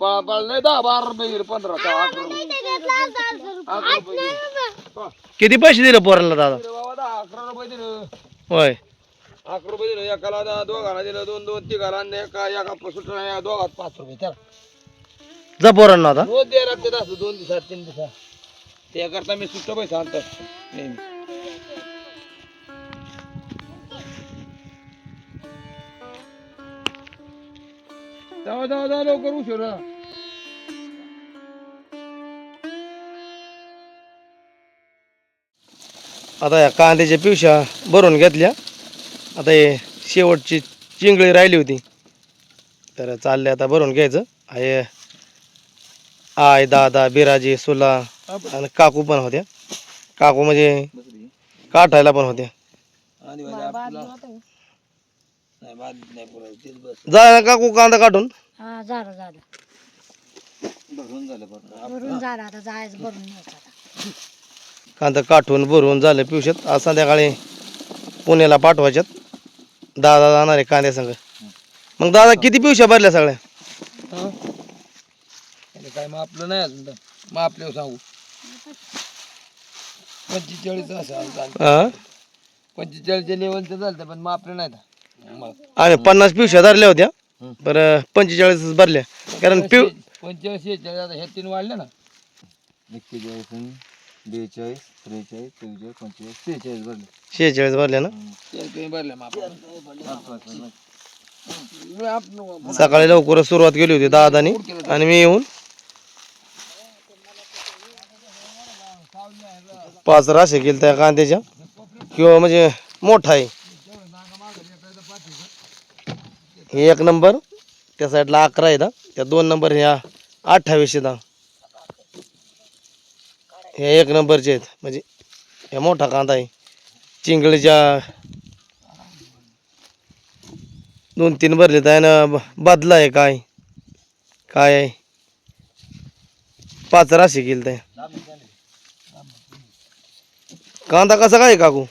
लय दहा बारा रुपये गेले पंधरा का अकरा रुपये अकरा रुपये गेले. किती पैसे दिले पोरांना दादा? दिले बाबा दहा अकरा रुपये दिलं. होय. अकरा रुपये दिलं एकाला दहा दोघाला दिलं दोन दोन तिघाला आणि एका एका सुटला या दोघात पाच रुपये जा पोरांना आता. रोज द्यायला लागते असं दोन दिवसात तीन दिवसात. त्याकरता मी सुट्ट पैसे आणतो नेहमी जाऊ जाऊ जाऊ लवकर उशीर. आता या कांद्याच्या पिवशा भरून घेतल्या. आता हे शेवटची चिंगळी राहिली होती. तर चालले आता भरून घ्यायचं. आहे आय दादा बिराजी सुला आणि काकू पण होत्या. काकू म्हणजे काठायला पण होत्या. आणि आपला नाही बाद नाही पुरा तेच बस. जा ना काकू कांदा काढून. हा झालं झालं भरून झालं बरं भरून झालं आता जायचं भरून कांदा काठून भरून झालं पिवशात आज संध्याकाळी पुण्याला पाठवायच्यात. दादा जाणार आहे कांद्या संग मग दादा किती पिवशा भरल्या सगळ्या? आणि काय मग आपलं नाही अजून तर. मग आपल्यावर सांगू. पंचेचाळीस असं हा? पंचेचाळीसच्या लेवलचं झालं पण मग आपलं नाही तर. मग आम्ही पन्नास पिवशा धरल्या होत्या. बरं पंचेचाळीस भरल्या. कारण पिव पंचेचाळीस आता ह्या तीन वाढले ना. एक्केचाळीस बेचाळीस त्रेचाळीस चव्वेचाळीस पंचेचाळीस सेहेचाळीस भरले. शेहेचाळीस भरल्या ना? भरले आपण- सकाळी लवकर सुरुवात केली होती दादानी. आणि मी येऊन पाच राशे केल्या त्या कांद्याच्या. किंवा म्हणजे मोठा आहे. हे एक नंबर त्या साईडला अकरा आहे दा त्या दोन नंबर ह्या अठ्ठावीस आहे दा हे एक नंबरचे आहेत. म्हणजे हे मोठा कांदा आहे. चिंगळीच्या दोन तीन भरले तर ना बदला आहे काय? काय आहे? पाच राशी केली ते कांदा कसा काय काकू?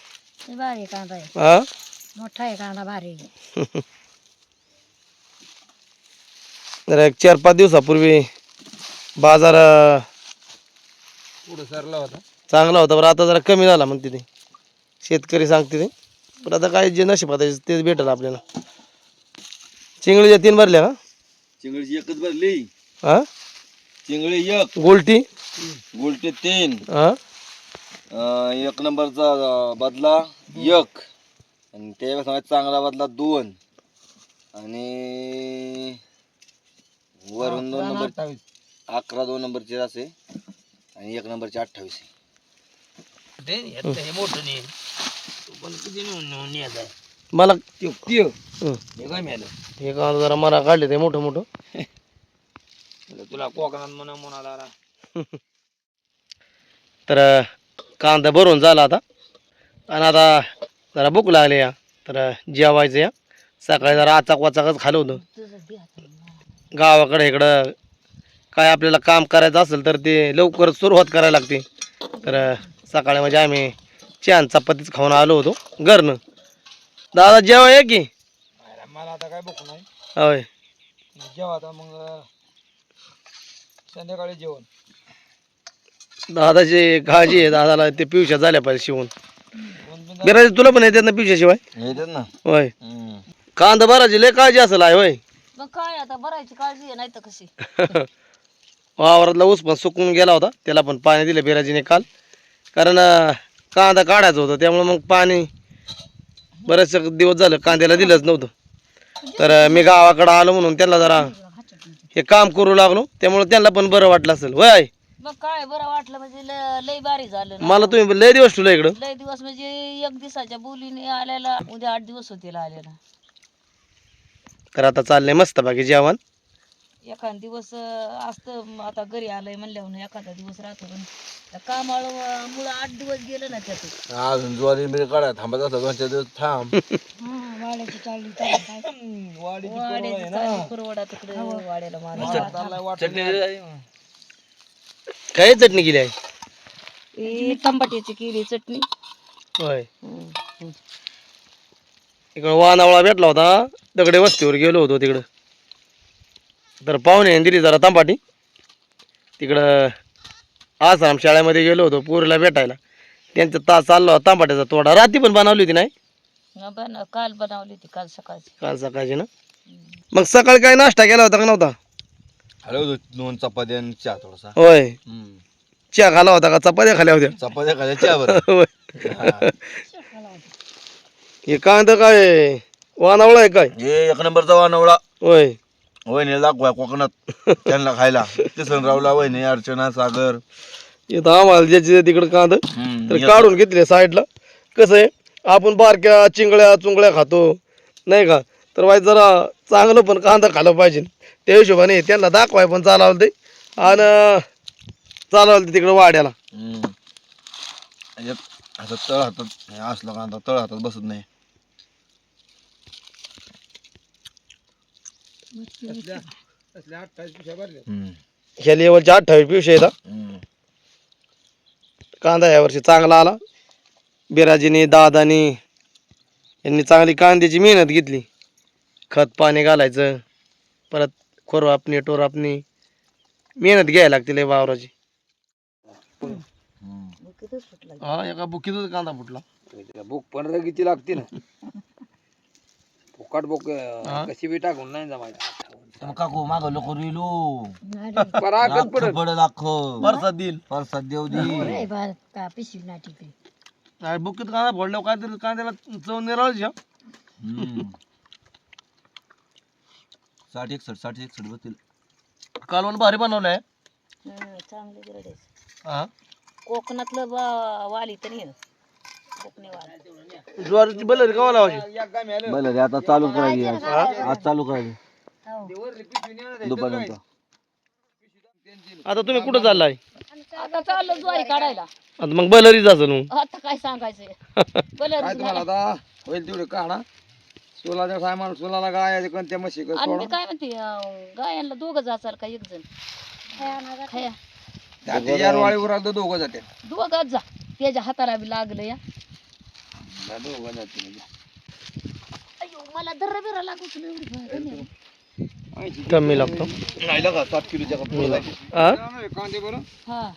भारी कांदा आहे. हा? मोठा आहे कांदा भारी एक चार पाच दिवसापूर्वी बाजार पुढे सरला होता. चांगला होता बरं आता जरा कमी झाला म्हणते ते. शेतकरी सांगते ते. पण आता काय जे नशिबात आहे तेच भेटेल आपल्याला. चिंगळीच्या तीन भरल्या का? चिंगळीची एकच भरली. हा? चिंगळी एक. गोलटी? गोलटे तीन. हा? अं, एक नंबरचा अं, बदला एक. आणि त्यापेक्षा चांगला बदला दोन. आणि वरून दोन नंबर अकरा दोन नंबरचे असे. आणि एक नंबरचे अठ्ठावीस ते हे- मोठं नाही. तू पण किती नेऊन नेऊन न्यायचं आहे मला त्यो. त्यो. हं. काय मिळालं कांदा जरा मरा काढले ते मोठं मोठं. तुला कोकणात म्हणा म्हणाला. तर कांदा भरून झाला आता. आणि आता जरा भूक लागली या. तर जेवायचं या. सकाळी जरा आचाक वाचाकच खाल्लं होतं. गावाकडे इकडं काय आपल्याला काम करायचं असेल तर ते लवकर सुरुवात करायला लागते. तर सकाळी म्हणजे आम्ही छान चपातीच खाऊन आलो होतो घरनं. दादा जेवा या की? मला आता काय बघू नाही. होय. जेव्हा आता मग संध्याकाळी जेवण. दादाची काळजी आहे दादाला ते पिवशा झाल्या पाहिजे शिवून. बिराजी तुला पण येतात ना पिवशाशिवाय येतात ना. होय. कांदा भरायची लय काळजी असेल आहे होय. मग काय आता भरायची काळजी आहे नाही तर कशी? वावरातला ऊस पण सुकून गेला होता. त्याला पण पाणी दिलं बिराजीने काल. कारण कांदा काढायचा होता. त्यामुळे मग पाणी बरेचसे दिवस झालं कांद्याला दिलंच नव्हतं. तर मी गावाकडं आलो म्हणून त्यांना जरा हे काम करू लागलो. त्यामुळे त्यांना पण बरं वाटलं असेल? मग काय बरं वाटलं म्हणजे ल- लय भारी झालं ना. मला तुम्ही लय दिवस ठेवलं इकडं. लय दिवस म्हणजे एक दिवसाच्या बोलीने आल्याला उद्या आठ दिवस होतील आलेला तर आता चाललंय मस्त बाकी जेवण. एखाद दिवस असतं आता घरी आलंय म्हणल्यावर एखादा दिवस राहतो पण कामाळ मुळे आठ दिवस गेलं ना त्यात अजून ज्वारी मिरी काढा थांबत असता दोन चार दिवस थांब. वाड्याची चालली तर काय? वाड्याची चालली परवडा तिकडे वाड्याला माणूस काय चटणी केली आहे? ही टमाट्याची केली चटणी. होय. इकडं वानावळा भेटला होता. दगडे वस्तीवर गेलो होतो तिकडं. तर पाहुणे दिली जरा तांबाटी. तिकडं आसाम शाळेमध्ये गेलो होतो पोरीला भेटायला. त्यांचा तास चाललो होता तांबाट्याचा तोडा. रात्री पण बनवली होती नाही? बन काल बनवली होती काल सकाळची. काल सकाळची ना? मग सकाळी काय नाश्ता केला होता का नव्हता? हॅलो दोन चपात्या आणि चहा थोडासा. होय. हम्म. चहा खाला होता का? चपात्या खाल्या होत्या? चपात्या खाल्या चहा बरं. होय. हे कांदा काय? वानावळा आहे काय? हे एक नंबरचा वानवळा. होय. वहिनी दाखवा कोकणात त्यांना खायला. किसनरावला वहिनी अर्चना सागर. इथं आम्हाला ज्याचे तिकडे कांदा हम्म, तर येतो. काढून घेतले साईडला. कसं आहे आपण बारक्या चिंगळ्या चुंगळ्या खातो नाही का? तर वाईट जरा चांगलं पण कांदा खाल्लं पाहिजे. त्या हिशोबाने त्यांना दाखवाय पण चालावलं ते. आणि चालवलं ते तिकडं वाड्याला. हम्म. असं तळ हातात असलं कांदा तळ हातात बसत नाही असल्या अठ्ठावीस पिशव्या भरल्या हम्म. ह्या लेवलच्या अठ्ठावीस पिवशे येतात. कांदा यावर्षी चांगला आला. बिराजीने दादानी यांनी चांगली कांद्याची मेहनत घेतली. खत पाणी घालायचं परत खोरवापणी टोरापणी मेहनत घ्यायला लागते लय वावराची. हा एका बुकीतच कांदा फुटला. भूक पंधरा किती लागते ना. फुकट हा. कशी बी टाकून नाही जमायचं. मग काकू माग लोक रिलो परागत पडत. पडल अख्खं बरसात देईल. परसाद देव दी. का पिशवी ना टिकली आणि बुकीत कांदा फोडल्यावर काहीतरी कांद्याला चव निराळची. साठ एकसठ साठ एकसठ बसतील. कालवण भारी बनवलंय. चांगले हा? कोकणातलं वाली तर ज्वारीची बलरी कवा लावायची? बरं रे आता चालू करायची आज. आज चालू करायची दुपारनंतर. आता तुम्ही कुठं चाललाय? आता चाललो ज्वारी काढायला. आता मग बलरीच असेल मग आता काय सांगायचंय? काय बलर तुम्हाला आता? होईल तेवढे काढा. सोलाच्या सामान सोलाला गाय कोणत्या म्हशी का आणि मी सोडा? काय म्हणते अं, गायांना दोघं जाचाल का एक जण? खाया दोघं जाते. दोघं जा. त्याच्या हाताला बी लागलं या. त्या दोघं जाते अयो मला दर्र बिरा लागत एवढी कमी लागतो. राहिलं का सात किलोच्या हा कांदे बरं. हा.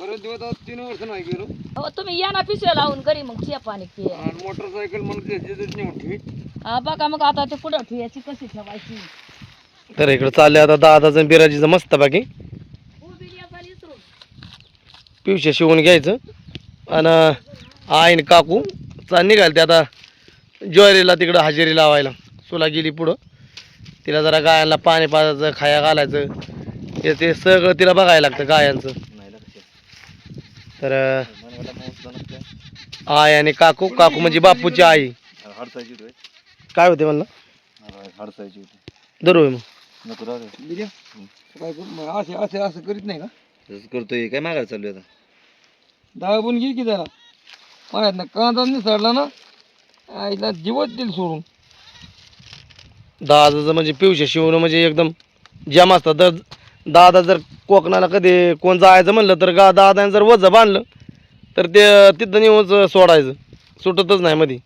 दिवस आता तीन वर्ष नाही गेलो. अहो तुम्ही या ना पिशव्या लावून घरी मग चिया पाणी पिया. आणि मोटरसायकल म्हणून त्याच्यातच नेऊन ठेवी. हा बघा मग आता ते पुढं ठेवायची कशी ठेवायची. तर इकडे चालले आता दादाचं बिराजीचं मस्त बाकी पिवशे शिवून घ्यायचं. आणि आईन काकू. चा निघाल ते आता ज्वारीला तिकडं हजेरी लावायला. सुला गेली पुढं. तिला जरा गायांना पाणी पाजायचं खाया घालायचं. ते ते सगळं तिला बघायला लागतं गायांचं. तर आई आणि काकू काकू म्हणजे बापूची आई. काय होते म्हणलं? दररोज मग. असे असे असं करीत नाही का? करतोय. काय मागायला चालू आहे आता? दाबून घे की जरा. माहीत ना कांदा निसरला ना आईला जीवच दिल सोडून. दादाचं म्हणजे पिवशे शिवणं म्हणजे एकदम जम असतात दर दादा जर कोकणाला कधी कोण जायचं म्हणलं तर गा दादाने जर वजं बांधलं तर ते तिथं नेऊन सोडायचं. सुटतच नाही मध्ये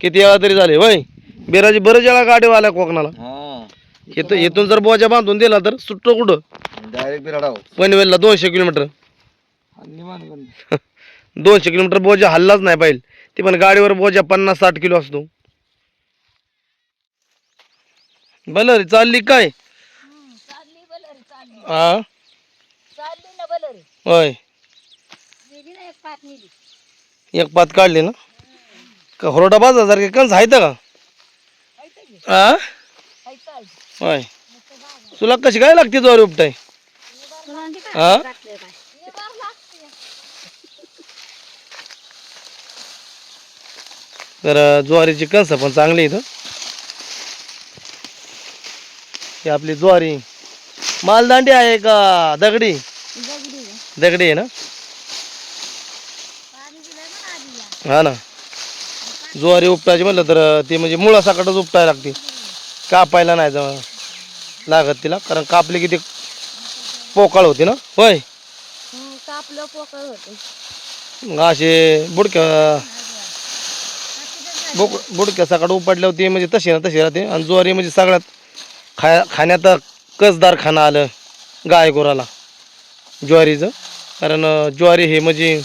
किती वेळा तरी झाले. वय बिराजी बरेच वेळा गाडी आल्या कोकणाला. हा. इथं इथून जर बोजा बांधून दिला तर सुटतो कुठं? डायरेक्ट बिराडाव पनवेलला दोनशे किलोमीटर. दोनशे किलोमीटर बोजा हल्लाच नाही पाहिजे. ते पण गाडीवर बोजा पन्नास साठ किलो असतो. बलर चालली काय? चालली बलरी चालली. हा चालली ना बलरी. होय. गेली ना एक पाच नेली. एक पात काढली ना? का होरडा बाजासारखे कंस आहेत का? हा होय. तुला कशी काय लागते ज्वारी उपटाय? हा तर ज्वारीची कणसं पण चांगली इथं ही. आपली ज्वारी. मालदांडी आहे का दगडी? दगडी आहे ना? हा ना. ज्वारी उपटायची म्हणलं तर ते म्हणजे मुळासाकटच उपटायला लागते. कापायला नाही जमा लागत तिला कारण कापली की ते पोकाळ होते ना? होय. कापलं पोकळ होते असे बुडक्या बुक बुडक्या सकाळ उपटल्यावर ते म्हणजे तशी ना तशी राहते. आणि ज्वारी म्हणजे सगळ्यात खाया खाण्यात कसदार खाणं आलं गाय गुराला ज्वारीचं. कारण ज्वारी हे म्हणजे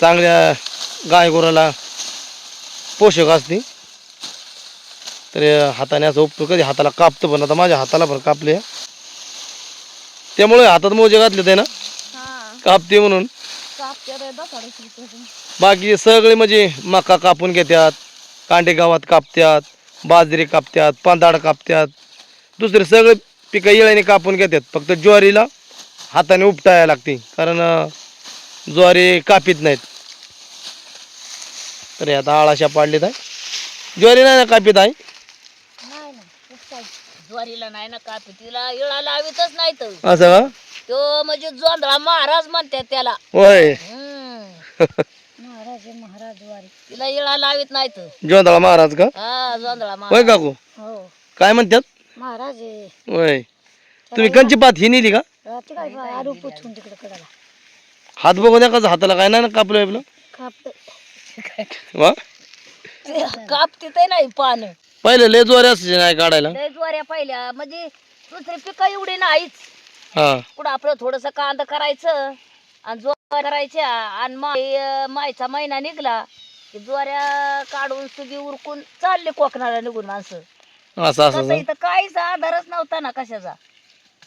चांगल्या गाय गुराला पोषक असते. तर हाताने असं उपतो कधी हाताला कापतं पण आता माझ्या हाताला पण कापले त्यामुळे हातात मोजे घातले ते ना? कापते म्हणून. बाकी सगळे म्हणजे मका कापून घेतात कांडे गावात कापतात बाजरी कापतात पांदाड कापतात दुसरे सगळे पिकं येळ्याने कापून घेतात फक्त ज्वारीला हाताने उपटायला लागते कारण ज्वारी कापीत नाहीत. तर आता आळाशा पाडलीत आहे. ज्वारी नाही ना कापीत आहे ज्वारीला नाही ना कापी तिला इळा लावितच नाही तर. असं का? तो म्हणजे जोंधळा महाराज म्हणतात त्याला. होय. महाराज महाराज तिला इळा लावित नाही तर जोंधळा महाराज का? हा जोंधळा होय महाराज काकू? हो. काय म्हणतात महाराज आहे होय. तुम्ही कंची पात ही नेली का? ते काय आरू पुचून तिकडे कडाला. हात बघून द्या कसं हाताला काय नाही ना कापलं आपलं वा. कापते ते नाही पान. पहिले लय ज्वारी असायचे नाही काढायला. लय ज्वाऱ्या पहिल्या. म्हणजे दुसरी पिकं एवढी नाहीच. हा. पुढं आपलं थोडस कांदा करायचं आणि करायच्या आणि माय मायचा महिना निघला की ज्वाऱ्या काढून सुगी उरकून चालले कोकणाला निघून माणसं. असं असं तसं इथं काहीच आधारच नव्हता ना कशाचा.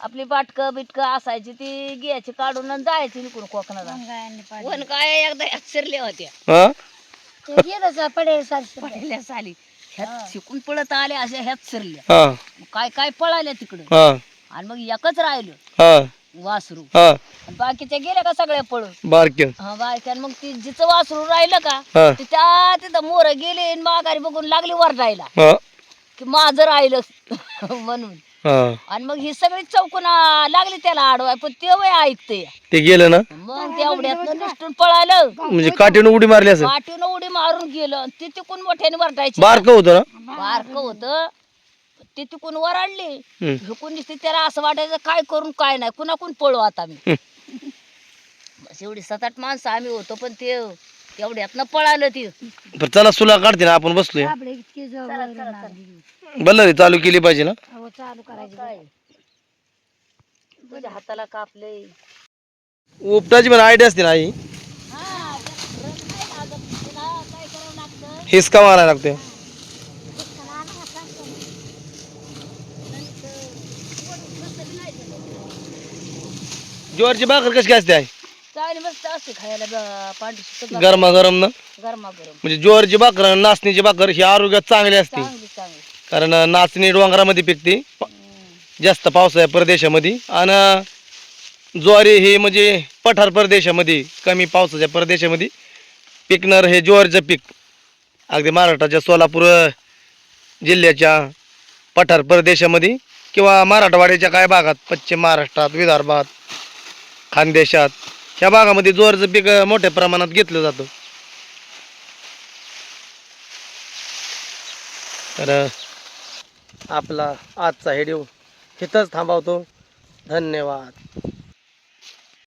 आपली बाटक बिटक असायची ती घ्यायची काढून आणि जायची निघून कोकणाला. वन काय एकदा ह्यात शिरल्या होत्या. हा? पडलेल्या साली ह्यात शिकून पळत आल्या अशा ह्यात शिरल्या. हा. काय काय पळाल्या तिकडं? हा. आणि मग एकच राहिलं. हा. वासरू. हा. बाकीच्या गेल्या का सगळ्या पळून? बारक्य. हा बायकान मग ती जिचं वासरू राहिलं का ती त्या तिथं मोर गेले आणि माघारी बघून लागली वरडायला हा. की माझं राहिलं म्हणून. हा. आणि मग ही सगळी चौकून आ, लागली त्याला आडवाय पण ते वय ऐकते ते गेलं ना? मग तेवढ्यात निष्ठून पळालं. म्हणजे काठीनं उडी मारली असं पाठीनं उडी मारून गेलं. ती तिकून मोठ्याने वरडायची. बारक होतं ना? बारक होत. ते तिकून वराडली. हम्म. झुकून दिसते त्याला असं वाटायचं काय करून काय नाही. कुणाकून पळू आता मी? बस एवढी सात आठ माणसं आम्ही होतो पण ते तेवढ्यातनं पळालं ती. बरं चला सुला काढते ना आपण बसलोय. बल्लरी चालू केली पाहिजे ना? चालू करायचं. तुझ्या हाताला कापले उपटाची पण आयडिया असते ना आई? हिसका मारायला लागते ज्वारीची भाकर कशी काय असते आई? चांगली मस्त असते खायला ब- पांढरी शुभ्र गरमागरम ना? गरमागरम. म्हणजे ज्वारीची भाकर आणि नाचणीची भाकर ही आरोग्यात चांगली असते. चांगली चांगली. कारण नाचणी डोंगरामध्ये पिकते. प- जास्त पावसाळ्या प्रदेशामध्ये. आणि ज्वारी ही म्हणजे पठार प्रदेशामध्ये कमी पावसाच्या प्रदेशामध्ये पिकणार हे ज्वारीचं पीक. अगदी महाराष्ट्राच्या सोलापूर जिल्ह्याच्या पठार प्रदेशामध्ये किंवा मराठवाड्याच्या काय भागात पश्चिम महाराष्ट्रात विदर्भात खानदेशात ह्या भागामध्ये ज्वारीचं पीक मोठ्या प्रमाणात घेतलं जातं. तर आपला आजचा व्हिडिओ इथंच थांबवतो. धन्यवाद.